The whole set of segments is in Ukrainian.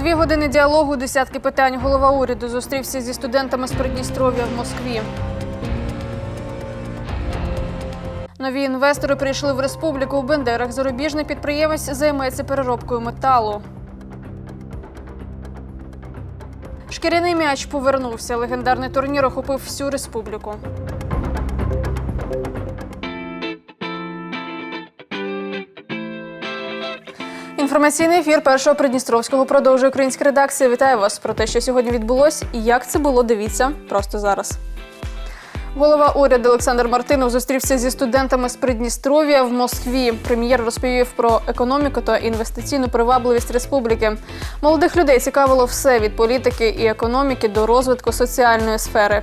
Дві години діалогу, десятки питань. Голова уряду зустрівся зі студентами з Придністров'я в Москві. Нові інвестори прийшли в республіку у Бендерах. Зарубіжний підприємець займається переробкою металу. Шкіряний м'яч повернувся. Легендарний турнір охопив всю республіку. Інформаційний ефір першого Придністровського продовжує українська редакція. Вітаю вас про те, що сьогодні відбулось і як це було. Дивіться просто зараз. Голова уряду Олександр Мартинов зустрівся зі студентами з Придністров'я в Москві. Прем'єр розповів про економіку та інвестиційну привабливість республіки. Молодих людей цікавило все від політики і економіки до розвитку соціальної сфери.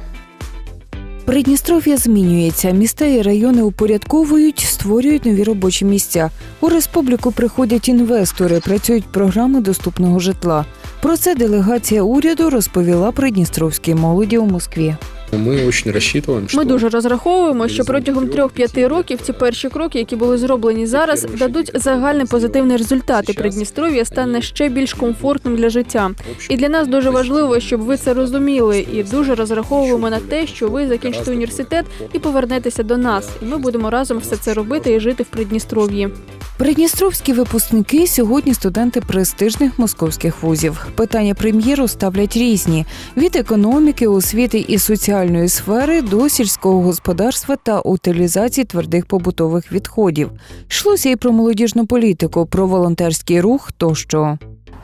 Придністров'я змінюється. Міста і райони упорядковують, створюють нові робочі місця. У республіку приходять інвестори, працюють програми доступного житла. Про це делегація уряду розповіла придністровській молоді у Москві. Мы очень рассчитываем, что Ми дуже розраховуємо, що протягом 3-5 років ці перші кроки, які були зроблені зараз, дадуть загальний позитивний результат. І Придністров'я стане ще більш комфортним для життя. І для нас дуже важливо, щоб ви це розуміли, і дуже розраховуємо на те, що ви закінчите університет і повернетеся до нас. І ми будемо разом все це робити і жити в Придністров'ї. Придністровські випускники сьогодні студенти престижних московських вузів. Питання прем'єру ставлять різні: від економіки, освіти і соціальної сфери до сільського господарства та утилізації твердих побутових відходів. Йшлося і про молодіжну політику, про волонтерський рух тощо.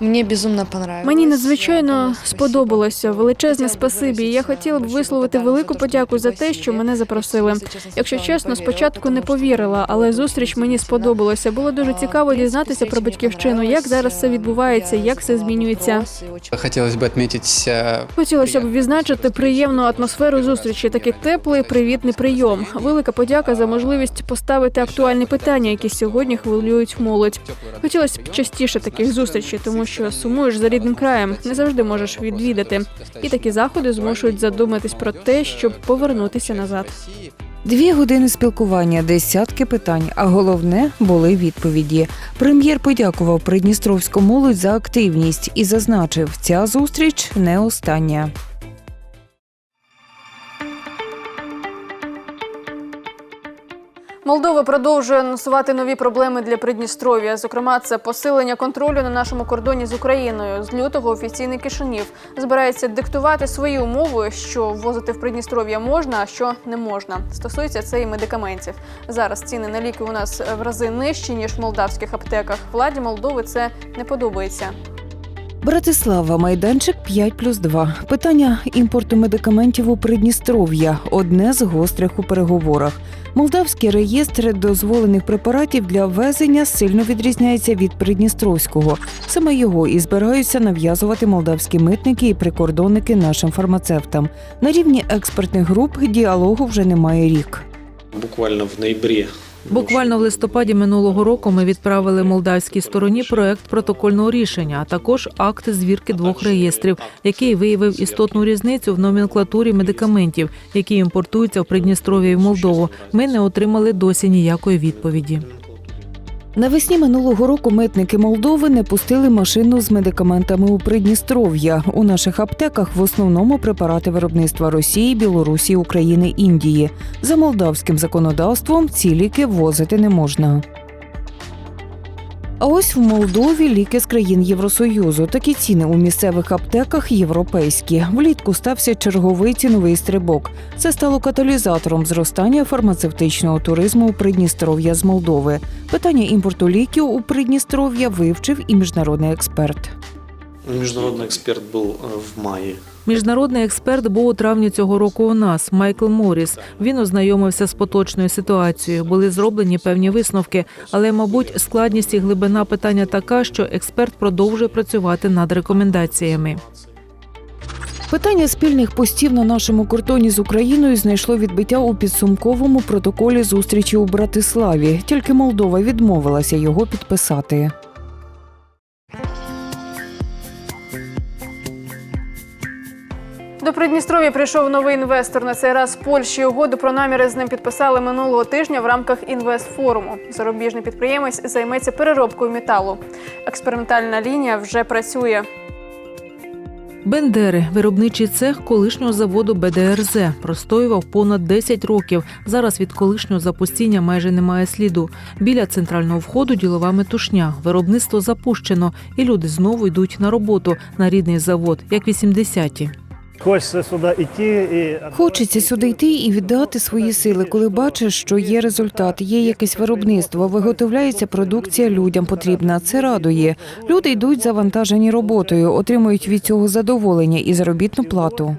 Мені безумно понравилось. Мені надзвичайно сподобалося величезне спасибі. Я хотіла б висловити велику подяку за те, що мене запросили. Якщо чесно, спочатку не повірила, але зустріч мені сподобалася. Було дуже цікаво дізнатися про батьківщину, як зараз все відбувається, як все змінюється. хотелось бы отметить э, Хотілося б відзначити приємну атмосферу зустрічі, такий теплий, привітний прийом. Велика подяка за можливість поставити актуальні питання, які сьогодні хвилюють молодь. Хотілося б частіше таких зустрічей, тому що сумуєш за рідним краєм, не завжди можеш відвідати. І такі заходи змушують задуматись про те, щоб повернутися назад. Дві години спілкування, десятки питань, а головне були відповіді. Прем'єр подякував придністровську молодь за активність і зазначив, ця зустріч не остання. Молдова продовжує анонсувати нові проблеми для Придністров'я. Зокрема, це посилення контролю на нашому кордоні з Україною. З лютого офіційний Кишинів збирається диктувати свої умови, що ввозити в Придністров'я можна, а що не можна. Стосується це і медикаментів. Зараз ціни на ліки у нас в рази нижчі ніж в молдавських аптеках. Владі Молдови це не подобається. Братислава, майданчик 5 плюс 2. Питання імпорту медикаментів у Придністров'я одне з гострих у переговорах. Молдавський реєстр дозволених препаратів для ввезення сильно відрізняється від придністровського. Саме його і збираються нав'язувати молдавські митники і прикордонники нашим фармацевтам. На рівні експертних груп діалогу вже немає рік. Буквально в ноябрі. Буквально в листопаді минулого року ми відправили молдавській стороні проект протокольного рішення, а також акт звірки двох реєстрів, який виявив істотну різницю в номенклатурі медикаментів, які імпортуються в Придністров'я і в Молдову. Ми не отримали досі ніякої відповіді. Навесні минулого року митники Молдови не пустили машину з медикаментами у Придністров'я. У наших аптеках в основному препарати виробництва Росії, Білорусі, України, Індії. За молдавським законодавством ці ліки ввозити не можна. А ось в Молдові ліки з країн Євросоюзу. Такі ціни у місцевих аптеках європейські. Влітку стався черговий ціновий стрибок. Це стало каталізатором зростання фармацевтичного туризму у Придністров'я з Молдови. Питання імпорту ліків у Придністров'я вивчив і міжнародний експерт. Міжнародний експерт був е, в маї. Міжнародний експерт був у травні цього року у нас, Майкл Моріс. Він ознайомився з поточною ситуацією. Були зроблені певні висновки, але, мабуть, складність і глибина питання така, що експерт продовжує працювати над рекомендаціями. Питання спільних постів на нашому кордоні з Україною знайшло відбиття у підсумковому протоколі зустрічі у Братиславі. Тільки Молдова відмовилася його підписати. До Придністров'я прийшов новий інвестор. На цей раз Польщі угоду про наміри з ним підписали минулого тижня в рамках інвестфоруму. Зарубіжний підприємець займеться переробкою металу. Експериментальна лінія вже працює. Бендери, виробничий цех колишнього заводу БДРЗ, простоював понад 10 років. Зараз від колишнього запустіння майже немає сліду. Біля центрального входу ділова метушня. Виробництво запущено, і люди знову йдуть на роботу на рідний завод, як 80-ті. Хочеться сюди йти і Хочеться сюди йти і віддати свої сили, коли бачиш, що є результат, є якесь виробництво, виготовляється продукція людям потрібна. Це радує. Люди йдуть завантажені роботою, отримують від цього задоволення і заробітну плату.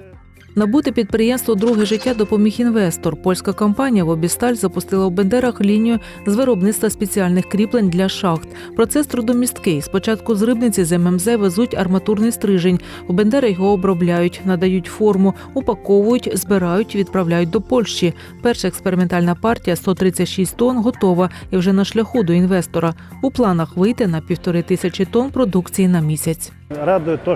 Набути підприємство друге життя допоміг інвестор. Польська компанія Вобісталь запустила у Бендерах лінію з виробництва спеціальних кріплень для шахт. Процес трудомісткий. Спочатку з рибниці з ММЗ везуть арматурний стрижень. У Бендери його обробляють, надають форму, упаковують, збирають, відправляють до Польщі. Перша експериментальна партія 136 тонн готова і вже на шляху до інвестора. У планах вийти на півтори тисячі тонн продукції на місяць.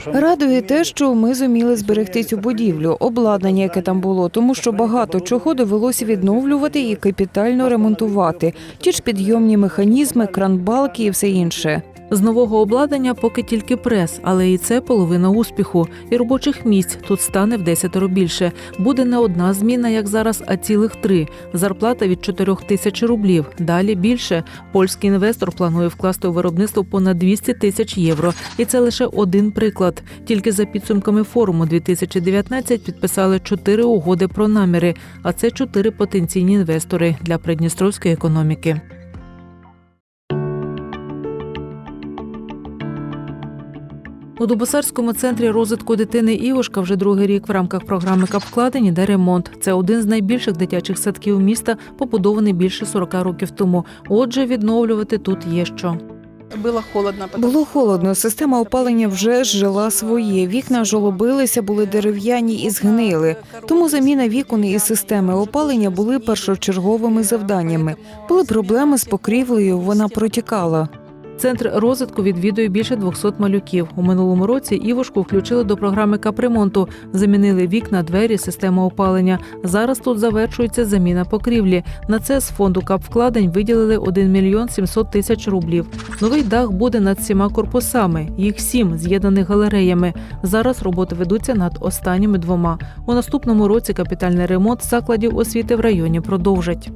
Радує те, що ми зуміли зберегти цю будівлю, обладнання, яке там було, тому що багато чого довелося відновлювати і капітально ремонтувати. Ті ж підйомні механізми, кранбалки і все інше. З нового обладнання поки тільки прес, але і це половина успіху. І робочих місць тут стане в десятеро більше. Буде не одна зміна, як зараз, а цілих три. Зарплата від 4 тисяч рублів. Далі більше. Польський інвестор планує вкласти у виробництво понад 200 тисяч євро. І це лише один приклад. Тільки за підсумками форуму 2019 підписали чотири угоди про наміри. А це чотири потенційні інвестори для придністровської економіки. У Дубосарському центрі розвитку дитини Ігошка вже другий рік в рамках програми Капвкладень іде ремонт. Це один з найбільших дитячих садків міста, побудований більше 40 років тому. Отже, відновлювати тут є що. Було холодно. Було холодно. Система опалення вже жила своє. Вікна жолобилися, були дерев'яні і згнили. Тому заміна вікон і системи опалення були першочерговими завданнями. Були проблеми з покрівлею, вона протікала. Центр розвитку відвідує більше 200 малюків. У минулому році Івошку включили до програми капремонту. Замінили вікна, двері, систему опалення. Зараз тут завершується заміна покрівлі. На це з фонду капвкладень виділили 1 мільйон 700 тисяч рублів. Новий дах буде над всіма корпусами. Їх сім з'єднаних галереями. Зараз роботи ведуться над останніми двома. У наступному році капітальний ремонт закладів освіти в районі продовжать.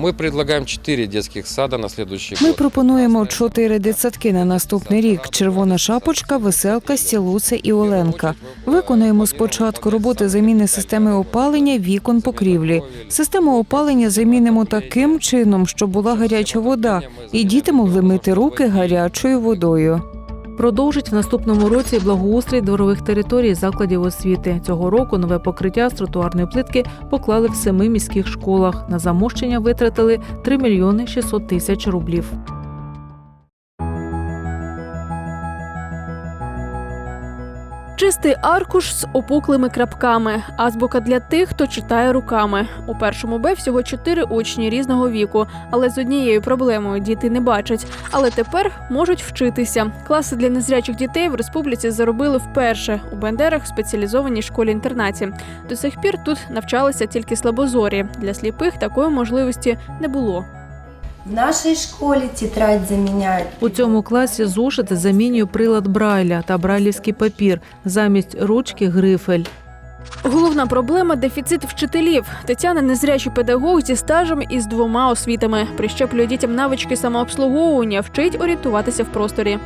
Мы предлагаем 4 детских сада на следующий Ми пропонуємо чотири дитсадки на наступний рік: червона шапочка, веселка, стілуце і Оленка. Виконуємо спочатку роботи заміни системи опалення вікон покрівлі. Систему опалення замінимо таким чином, щоб була гаряча вода, і діти могли мити руки гарячою водою. Продовжить в наступному році благоустрій дворових територій закладів освіти. Цього року нове покриття з тротуарної плитки поклали в семи міських школах. На замощення витратили 3 мільйони 600 тисяч рублів. Чистий аркуш з опуклими крапками. Азбука для тих, хто читає руками. У першому Б всього чотири учні різного віку, але з однією проблемою діти не бачать. Але тепер можуть вчитися. Класи для незрячих дітей в республіці заробили вперше у Бендерах в спеціалізованій школі-інтернаті. До сих пір тут навчалися тільки слабозорі. Для сліпих такої можливості не було. В нашій школі тетрадь заміняють. У цьому класі зошити замінює прилад Брайля та брайлівський папір замість ручки грифель. Головна проблема дефіцит вчителів. Тетяна незрячий педагог зі стажем і з двома освітами. Прищеплює дітям навички самообслуговування, вчить орієнтуватися в просторі.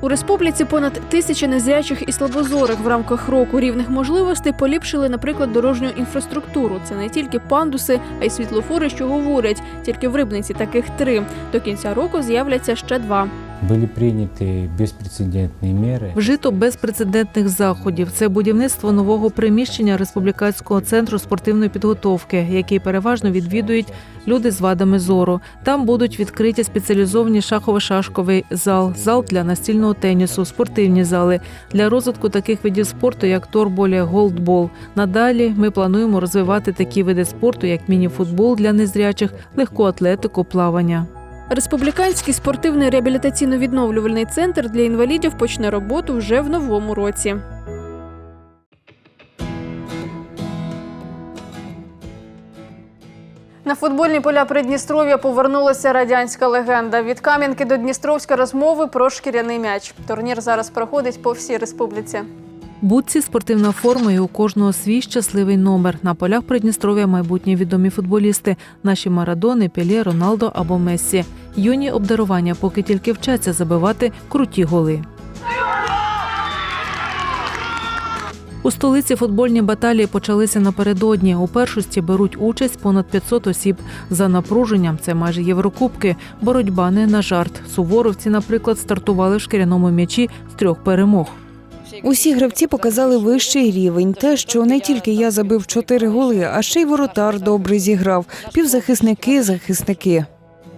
У республіці понад тисяча незрячих і слабозорих в рамках року рівних можливостей поліпшили, наприклад, дорожню інфраструктуру. Це не тільки пандуси, а й світлофори, що говорять. Тільки в рибниці таких три. До кінця року з'являться ще два. Были приняты беспрецедентные меры. Вжито безпрецедентних заходів. Це будівництво нового приміщення республіканського центру спортивної підготовки, який переважно відвідують люди з вадами зору. Там будуть відкриті спеціалізовані шахово-шашковий зал, зал для настільного тенісу, спортивні зали для розвитку таких видів спорту, як торболя, голдбол. Надалі ми плануємо розвивати такі види спорту, як мініфутбол для незрячих, легку атлетику, плавання. Республіканський спортивний реабілітаційно-відновлювальний центр для інвалідів почне роботу вже в новому році. На футбольні поля Придністров'я повернулася радянська легенда. Від Кам'янки до Дністровська розмови про шкіряний м'яч. Турнір зараз проходить по всій республіці. Будці спортивна форма і у кожного свій щасливий номер. На полях Придністров'я майбутні відомі футболісти, наші Марадони, Пелє, Роналдо або Мессі. Юні обдарування поки тільки вчаться забивати круті голи. У столиці футбольні баталії почалися напередодні. У першості беруть участь понад 500 осіб. За напруженням це майже єврокубки. Боротьба не на жарт. Суворовці, наприклад, стартували в шкіряному м'ячі з трьох перемог. Усі гравці показали вищий рівень. Те, що не тільки я забив чотири голи, а ще й воротар добре зіграв. Півзахисники, захисники.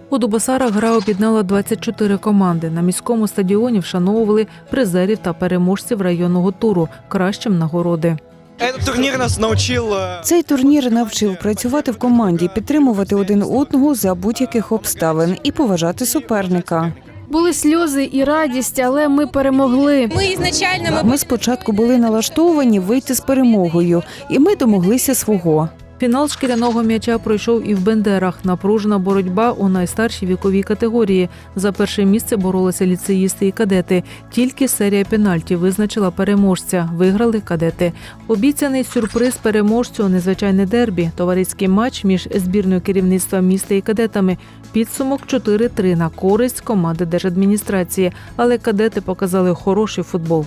У Дубасарах гра об'єднала 24 команди. На міському стадіоні вшановували призерів та переможців районного туру. Кращим нагороди. Этот турнир нас научил э, Цей турнір навчив працювати в команді, підтримувати один одного за будь-яких обставин і поважати суперника. Були сльози і радість, але ми перемогли. Ми изначально Ми спочатку були налаштовані вийти з перемогою, і ми домоглися свого. Фінал шкіряного м'яча пройшов і в Бендерах. Напружена боротьба у найстаршій віковій категорії. За перше місце боролися ліцеїсти і кадети. Тільки серія пенальті визначила переможця. Виграли кадети. Обіцяний сюрприз переможцю незвичайне дербі. Товариський матч між збірною керівництва міста і кадетами. Підсумок 4-3 на користь команди держадміністрації. Але кадети показали хороший футбол.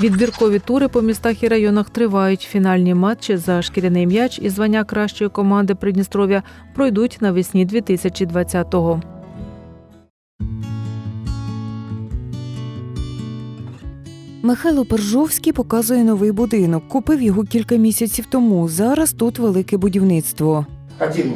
Відбіркові тури по містах і районах тривають. Фінальні матчі за шкіряний м'яч і звання кращої команди Придністров'я пройдуть навесні 2020-го. Михайло Пержовський показує новий будинок. Купив його кілька місяців тому. Зараз тут велике будівництво. Хотим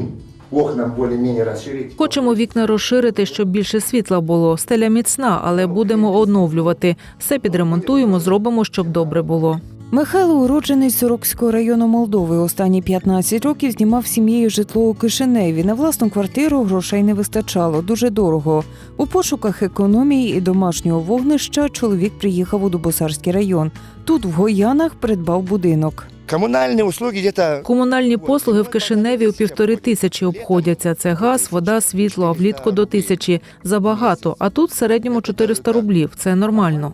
окна более-менее расширить. Хочемо вікна розширити, щоб більше світла було. Стеля міцна, але будемо оновлювати. Все підремонтуємо, зробимо, щоб добре було. Михайло уродженець Сорокського району Молдови. Останні 15 років знімав сім'єю житло у Кишиневі. На власну квартиру грошей не вистачало, дуже дорого. У пошуках економії і домашнього вогнища чоловік приїхав у Дубосарський район. Тут, в Гоянах, придбав будинок. Коммунальные услуги где-то Комунальні послуги в Кишиневі у півтори тисячі обходяться. Це газ, вода, світло, а влітку до тисячі. Забагато. А тут в середньому 400 рублів. Це нормально.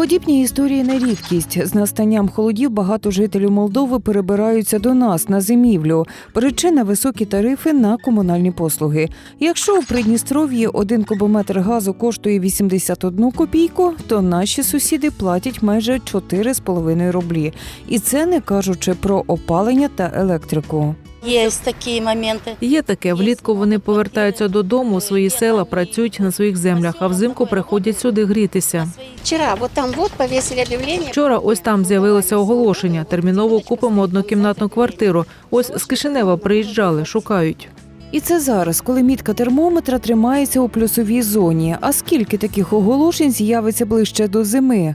Подібні історії не рідкість. З настанням холодів багато жителів Молдови перебираються до нас на зимівлю. Причина високі тарифи на комунальні послуги. Якщо у Придністров'ї один кубометр газу коштує 81 копійку, то наші сусіди платять майже 4,5 рублі. І це не кажучи про опалення та електрику. Есть такие моменты. Є таке, влітку вони повертаються додому у свої села, працюють на своїх землях, а взимку приходять сюди грітися. Вчера вот там вот. Вчора ось там з'явилося оголошення. Терміново купимо однокімнатну квартиру. Ось з Кишинева приїжджали, шукають. І це зараз, коли мітка термометра тримається у плюсовій зоні. А скільки таких оголошень з'явиться ближче до зими?